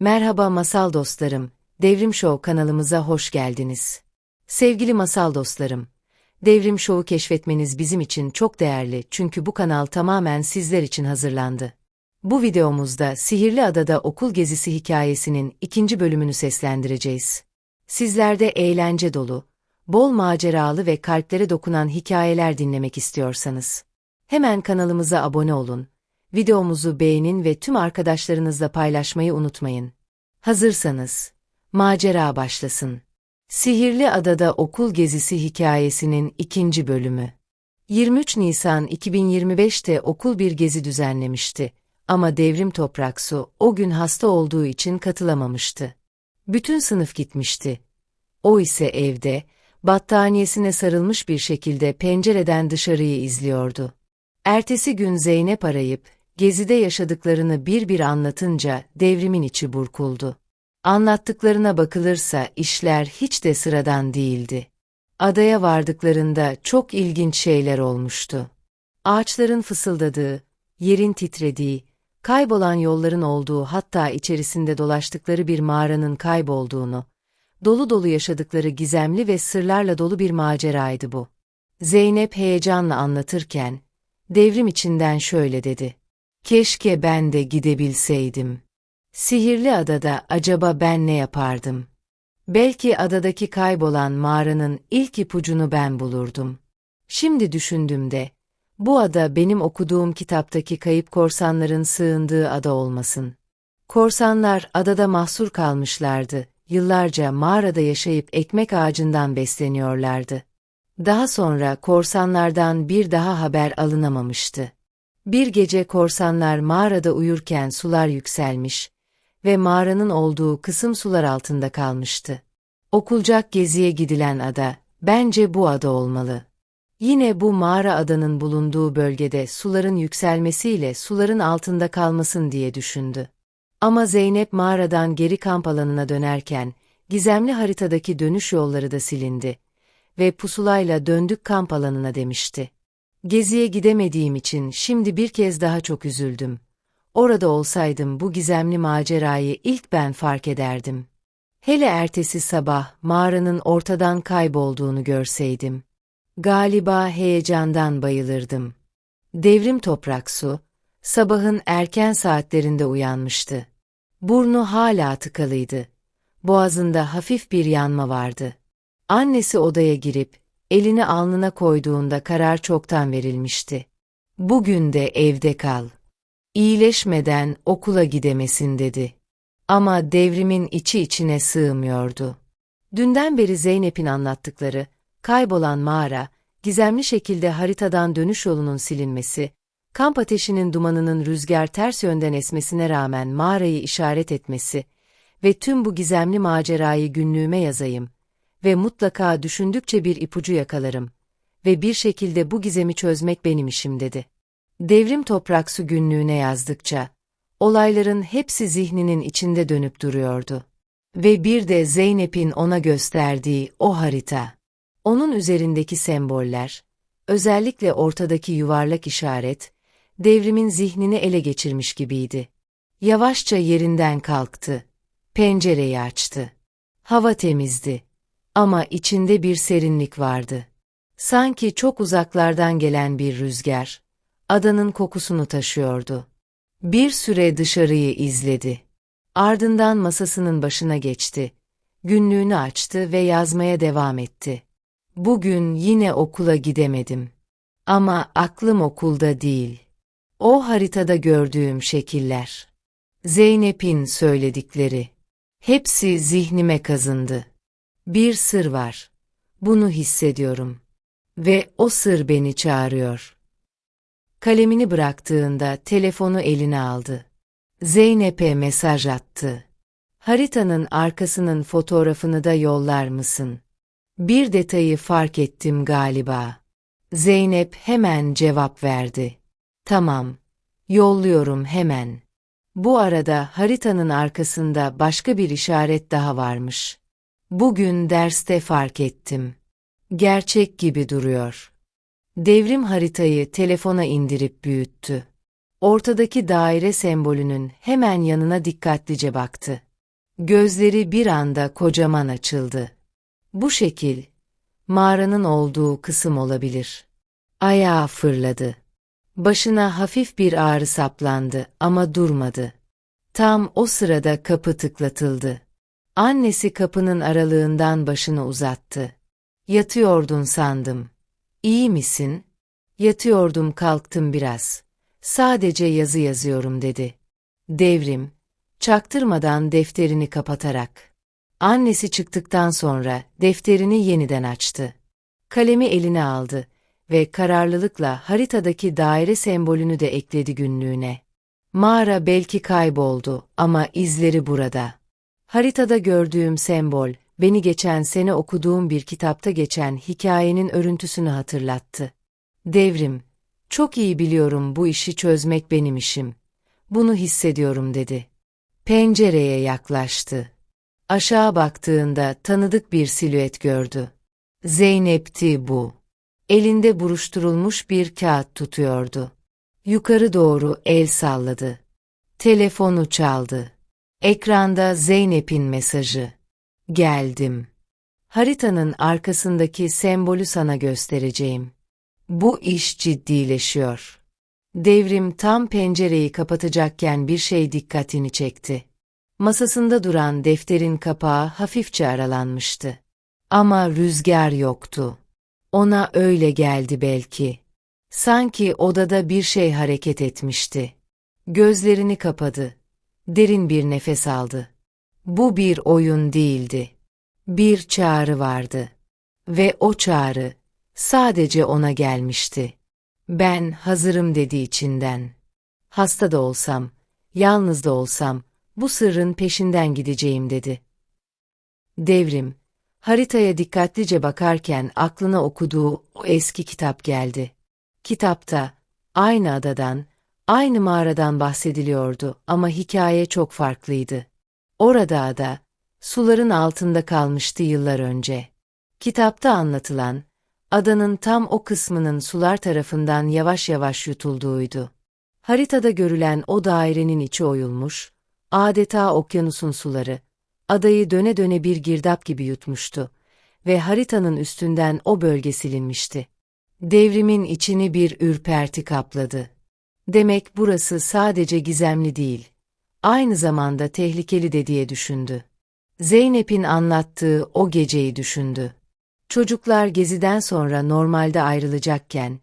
Merhaba masal dostlarım, Devrim Show kanalımıza hoş geldiniz. Sevgili masal dostlarım, Devrim Show'u keşfetmeniz bizim için çok değerli çünkü bu kanal tamamen sizler için hazırlandı. Bu videomuzda Sihirli Adada Okul Gezisi hikayesinin ikinci bölümünü seslendireceğiz. Sizlerde eğlence dolu, bol maceralı ve kalplere dokunan hikayeler dinlemek istiyorsanız, hemen kanalımıza abone olun, videomuzu beğenin ve tüm arkadaşlarınızla paylaşmayı unutmayın. Hazırsanız, macera başlasın. Sihirli Adada Okul Gezisi hikayesinin ikinci bölümü. 23 Nisan 2025'te okul bir gezi düzenlemişti ama Devrim Topraksu o gün hasta olduğu için katılamamıştı. Bütün sınıf gitmişti. O ise evde, battaniyesine sarılmış bir şekilde pencereden dışarıyı izliyordu. Ertesi gün Zeynep arayıp, gezide yaşadıklarını bir bir anlatınca devrimin içi burkuldu. Anlattıklarına bakılırsa işler hiç de sıradan değildi. Adaya vardıklarında çok ilginç şeyler olmuştu. Ağaçların fısıldadığı, yerin titrediği, kaybolan yolların olduğu hatta içerisinde dolaştıkları bir mağaranın kaybolduğunu, dolu dolu yaşadıkları gizemli ve sırlarla dolu bir maceraydı bu. Zeynep heyecanla anlatırken, devrim içinden şöyle dedi. Keşke ben de gidebilseydim. Sihirli adada acaba ben ne yapardım? Belki adadaki kaybolan mağaranın ilk ipucunu ben bulurdum. Şimdi düşündüğümde, bu ada benim okuduğum kitaptaki kayıp korsanların sığındığı ada olmasın. Korsanlar adada mahsur kalmışlardı, yıllarca mağarada yaşayıp ekmek ağacından besleniyorlardı. Daha sonra korsanlardan bir daha haber alınamamıştı. Bir gece korsanlar mağarada uyurken sular yükselmiş ve mağaranın olduğu kısım sular altında kalmıştı. Okulcak geziye gidilen ada, bence bu ada olmalı. Yine bu mağara adanın bulunduğu bölgede suların yükselmesiyle suların altında kalmasın diye düşündü. Ama Zeynep mağaradan geri kamp alanına dönerken, gizemli haritadaki dönüş yolları da silindi ve pusulayla döndük kamp alanına demişti. Geziye gidemediğim için şimdi bir kez daha çok üzüldüm. Orada olsaydım bu gizemli macerayı ilk ben fark ederdim. Hele ertesi sabah mağaranın ortadan kaybolduğunu görseydim. Galiba heyecandan bayılırdım. Devrim toprak su, sabahın erken saatlerinde uyanmıştı. Burnu hala tıkalıydı. Boğazında hafif bir yanma vardı. Annesi odaya girip, elini alnına koyduğunda karar çoktan verilmişti. Bugün de evde kal. İyileşmeden okula gidemesin dedi. Ama devrimin içi içine sığmıyordu. Dünden beri Zeynep'in anlattıkları, kaybolan mağara, gizemli şekilde haritadan dönüş yolunun silinmesi, kamp ateşinin dumanının rüzgar ters yönden esmesine rağmen mağarayı işaret etmesi ve tüm bu gizemli macerayı günlüğüme yazayım ve mutlaka düşündükçe bir ipucu yakalarım ve bir şekilde bu gizemi çözmek benim işim dedi. Devrim Topraksu günlüğüne yazdıkça, olayların hepsi zihninin içinde dönüp duruyordu. Ve bir de Zeynep'in ona gösterdiği o harita. Onun üzerindeki semboller, özellikle ortadaki yuvarlak işaret, devrimin zihnini ele geçirmiş gibiydi. Yavaşça yerinden kalktı. Pencereyi açtı. Hava temizdi. Ama içinde bir serinlik vardı. Sanki çok uzaklardan gelen bir rüzgar, adanın kokusunu taşıyordu. Bir süre dışarıyı izledi. Ardından masasının başına geçti. Günlüğünü açtı ve yazmaya devam etti. Bugün yine okula gidemedim. Ama aklım okulda değil. O haritada gördüğüm şekiller. Zeynep'in söyledikleri. Hepsi zihnime kazındı. Bir sır var. Bunu hissediyorum. Ve o sır beni çağırıyor. Kalemini bıraktığında telefonu eline aldı. Zeynep'e mesaj attı. Haritanın arkasının fotoğrafını da yollar mısın? Bir detayı fark ettim galiba. Zeynep hemen cevap verdi. Tamam, yolluyorum hemen. Bu arada haritanın arkasında başka bir işaret daha varmış. Bugün derste fark ettim. Gerçek gibi duruyor. Devrim haritayı telefona indirip büyüttü. Ortadaki daire sembolünün hemen yanına dikkatlice baktı. Gözleri bir anda kocaman açıldı. Bu şekil, mağaranın olduğu kısım olabilir. Ayağı fırladı. Başına hafif bir ağrı saplandı ama durmadı. Tam o sırada kapı tıklatıldı. Annesi kapının aralığından başını uzattı. Yatıyordun sandım. İyi misin? Yatıyordum kalktım biraz. Sadece yazı yazıyorum dedi. Devrim, çaktırmadan defterini kapatarak. Annesi çıktıktan sonra defterini yeniden açtı. Kalemi eline aldı ve kararlılıkla haritadaki daire sembolünü de ekledi günlüğüne. Mağara belki kayboldu ama izleri burada. Haritada gördüğüm sembol, beni geçen sene okuduğum bir kitapta geçen hikayenin örüntüsünü hatırlattı. Devrim, çok iyi biliyorum bu işi çözmek benim işim. Bunu hissediyorum dedi. Pencereye yaklaştı. Aşağı baktığında tanıdık bir silüet gördü. Zeynep'ti bu. Elinde buruşturulmuş bir kağıt tutuyordu. Yukarı doğru el salladı. Telefonu çaldı. Ekranda Zeynep'in mesajı. Geldim. Haritanın arkasındaki sembolü sana göstereceğim. Bu iş ciddileşiyor. Devrim tam pencereyi kapatacakken bir şey dikkatini çekti. Masasında duran defterin kapağı hafifçe aralanmıştı. Ama rüzgar yoktu. Ona öyle geldi belki. Sanki odada bir şey hareket etmişti. Gözlerini kapadı. Derin bir nefes aldı. Bu bir oyun değildi. Bir çağrı vardı. Ve o çağrı sadece ona gelmişti. Ben hazırım dedi içinden. Hasta da olsam, yalnız da olsam, bu sırrın peşinden gideceğim dedi. Devrim, haritaya dikkatlice bakarken aklına okuduğu o eski kitap geldi. Kitapta, aynı adadan, aynı mağaradan bahsediliyordu ama hikaye çok farklıydı. Orada ada, suların altında kalmıştı yıllar önce. Kitapta anlatılan, adanın tam o kısmının sular tarafından yavaş yavaş yutulduğuydu. Haritada görülen o dairenin içi oyulmuş, adeta okyanusun suları, adayı döne döne bir girdap gibi yutmuştu ve haritanın üstünden o bölge silinmişti. Devrimin içini bir ürperti kapladı. Demek burası sadece gizemli değil, aynı zamanda tehlikeli de diye düşündü. Zeynep'in anlattığı o geceyi düşündü. Çocuklar geziden sonra normalde ayrılacakken,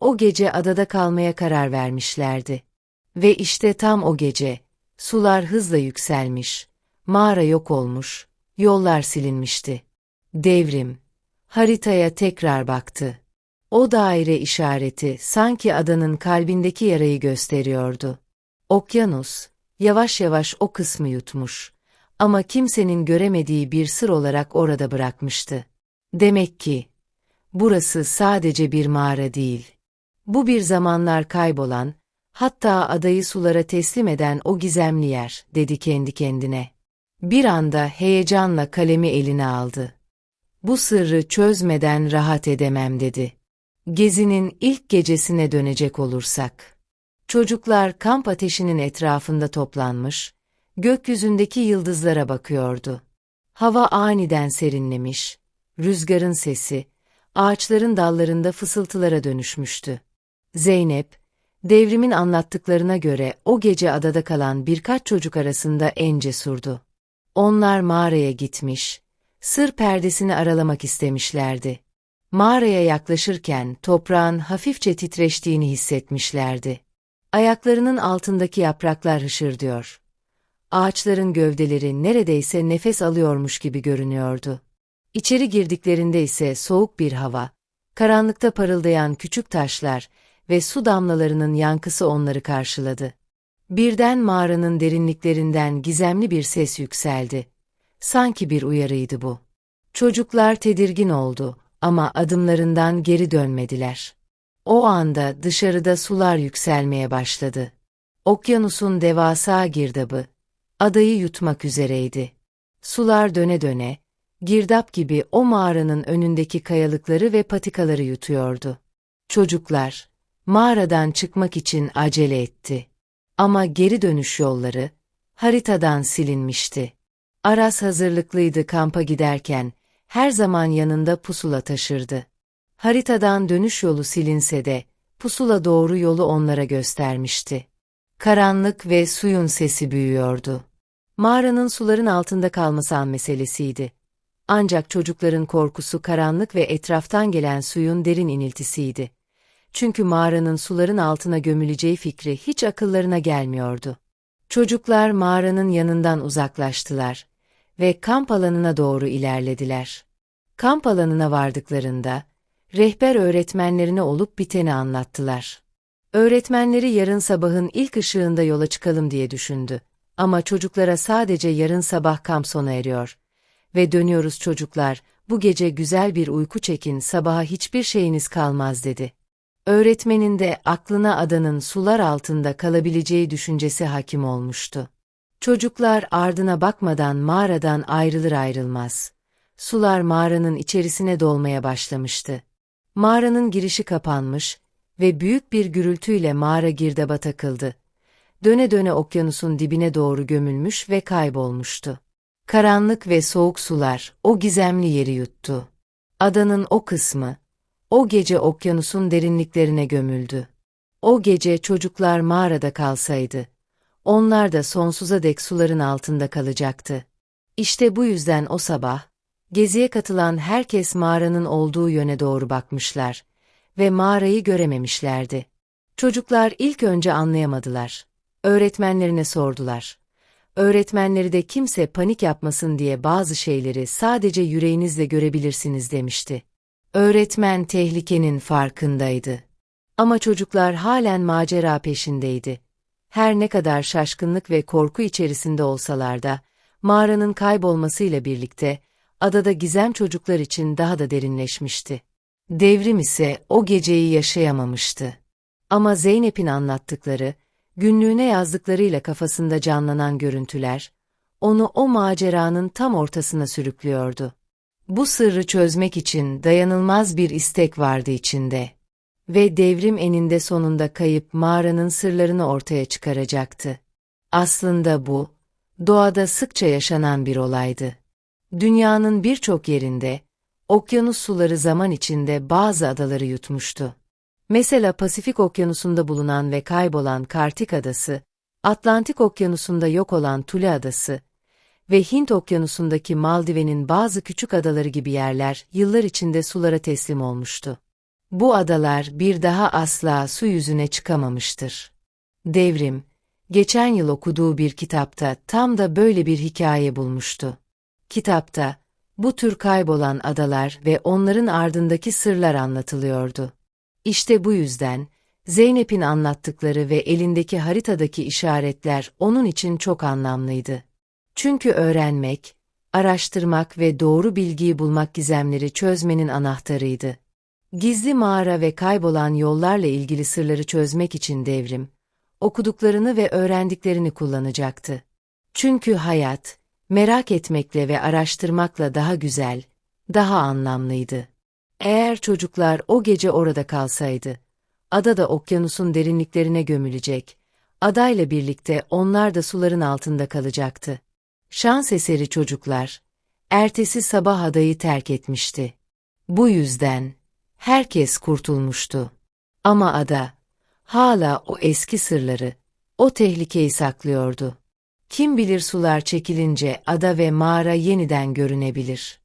o gece adada kalmaya karar vermişlerdi. Ve işte tam o gece, sular hızla yükselmiş, mağara yok olmuş, yollar silinmişti. Devrim, haritaya tekrar baktı. O daire işareti sanki adanın kalbindeki yarayı gösteriyordu. Okyanus, yavaş yavaş o kısmı yutmuş ama kimsenin göremediği bir sır olarak orada bırakmıştı. Demek ki, burası sadece bir mağara değil. Bu bir zamanlar kaybolan, hatta adayı sulara teslim eden o gizemli yer, dedi kendi kendine. Bir anda heyecanla kalemi eline aldı. Bu sırrı çözmeden rahat edemem dedi. Gezinin ilk gecesine dönecek olursak. Çocuklar kamp ateşinin etrafında toplanmış, gökyüzündeki yıldızlara bakıyordu. Hava aniden serinlemiş, rüzgarın sesi, ağaçların dallarında fısıltılara dönüşmüştü. Zeynep, devrimin anlattıklarına göre o gece adada kalan birkaç çocuk arasında en cesurdu. Onlar mağaraya gitmiş, sır perdesini aralamak istemişlerdi. Mağaraya yaklaşırken toprağın hafifçe titreştiğini hissetmişlerdi. Ayaklarının altındaki yapraklar hışırdıyor. Ağaçların gövdeleri neredeyse nefes alıyormuş gibi görünüyordu. İçeri girdiklerinde ise soğuk bir hava, karanlıkta parıldayan küçük taşlar ve su damlalarının yankısı onları karşıladı. Birden mağaranın derinliklerinden gizemli bir ses yükseldi. Sanki bir uyarıydı bu. Çocuklar tedirgin oldu ama adımlarından geri dönmediler. O anda dışarıda sular yükselmeye başladı. Okyanusun devasa girdabı, adayı yutmak üzereydi. Sular döne döne, girdap gibi o mağaranın önündeki kayalıkları ve patikaları yutuyordu. Çocuklar, mağaradan çıkmak için acele etti. Ama geri dönüş yolları, haritadan silinmişti. Aras hazırlıklıydı kampa giderken, her zaman yanında pusula taşırdı. Haritadan dönüş yolu silinse de, pusula doğru yolu onlara göstermişti. Karanlık ve suyun sesi büyüyordu. Mağaranın suların altında kalması an meselesiydi. Ancak çocukların korkusu karanlık ve etraftan gelen suyun derin iniltisiydi. Çünkü mağaranın suların altına gömüleceği fikri hiç akıllarına gelmiyordu. Çocuklar mağaranın yanından uzaklaştılar ve kamp alanına doğru ilerlediler. Kamp alanına vardıklarında, rehber öğretmenlerine olup biteni anlattılar. Öğretmenleri yarın sabahın ilk ışığında yola çıkalım diye düşündü. Ama çocuklara sadece yarın sabah kamp sona eriyor. Ve dönüyoruz çocuklar, bu gece güzel bir uyku çekin, sabaha hiçbir şeyiniz kalmaz dedi. Öğretmenin de aklına adanın sular altında kalabileceği düşüncesi hakim olmuştu. Çocuklar ardına bakmadan mağaradan ayrılır ayrılmaz. Sular mağaranın içerisine dolmaya başlamıştı. Mağaranın girişi kapanmış ve büyük bir gürültüyle mağara girdaba takıldı. Döne döne okyanusun dibine doğru gömülmüş ve kaybolmuştu. Karanlık ve soğuk sular o gizemli yeri yuttu. Adanın o kısmı, o gece okyanusun derinliklerine gömüldü. O gece çocuklar mağarada kalsaydı, onlar da sonsuza dek suların altında kalacaktı. İşte bu yüzden o sabah, geziye katılan herkes mağaranın olduğu yöne doğru bakmışlar ve mağarayı görememişlerdi. Çocuklar ilk önce anlayamadılar. Öğretmenlerine sordular. Öğretmenleri de kimse panik yapmasın diye bazı şeyleri sadece yüreğinizle görebilirsiniz demişti. Öğretmen tehlikenin farkındaydı. Ama çocuklar halen macera peşindeydi. Her ne kadar şaşkınlık ve korku içerisinde olsalar da, mağaranın kaybolmasıyla birlikte, adada gizem çocuklar için daha da derinleşmişti. Devrim ise o geceyi yaşayamamıştı. Ama Zeynep'in anlattıkları, günlüğüne yazdıklarıyla kafasında canlanan görüntüler, onu o maceranın tam ortasına sürüklüyordu. Bu sırrı çözmek için dayanılmaz bir istek vardı içinde. Ve devrim eninde sonunda kayıp mağaranın sırlarını ortaya çıkaracaktı. Aslında bu, doğada sıkça yaşanan bir olaydı. Dünyanın birçok yerinde, okyanus suları zaman içinde bazı adaları yutmuştu. Mesela Pasifik Okyanusu'nda bulunan ve kaybolan Kartik Adası, Atlantik Okyanusu'nda yok olan Tule Adası ve Hint Okyanusu'ndaki Maldiv'in bazı küçük adaları gibi yerler yıllar içinde sulara teslim olmuştu. Bu adalar bir daha asla su yüzüne çıkamamıştır. Devrim, geçen yıl okuduğu bir kitapta tam da böyle bir hikaye bulmuştu. Kitapta, bu tür kaybolan adalar ve onların ardındaki sırlar anlatılıyordu. İşte bu yüzden, Zeynep'in anlattıkları ve elindeki haritadaki işaretler onun için çok anlamlıydı. Çünkü öğrenmek, araştırmak ve doğru bilgiyi bulmak gizemleri çözmenin anahtarıydı. Gizli mağara ve kaybolan yollarla ilgili sırları çözmek için devrim, okuduklarını ve öğrendiklerini kullanacaktı. Çünkü hayat, merak etmekle ve araştırmakla daha güzel, daha anlamlıydı. Eğer çocuklar o gece orada kalsaydı, ada da okyanusun derinliklerine gömülecek, adayla birlikte onlar da suların altında kalacaktı. Şans eseri çocuklar, ertesi sabah adayı terk etmişti. Bu yüzden, herkes kurtulmuştu. Ama ada, hala o eski sırları, o tehlikeyi saklıyordu. Kim bilir sular çekilince ada ve mağara yeniden görünebilir.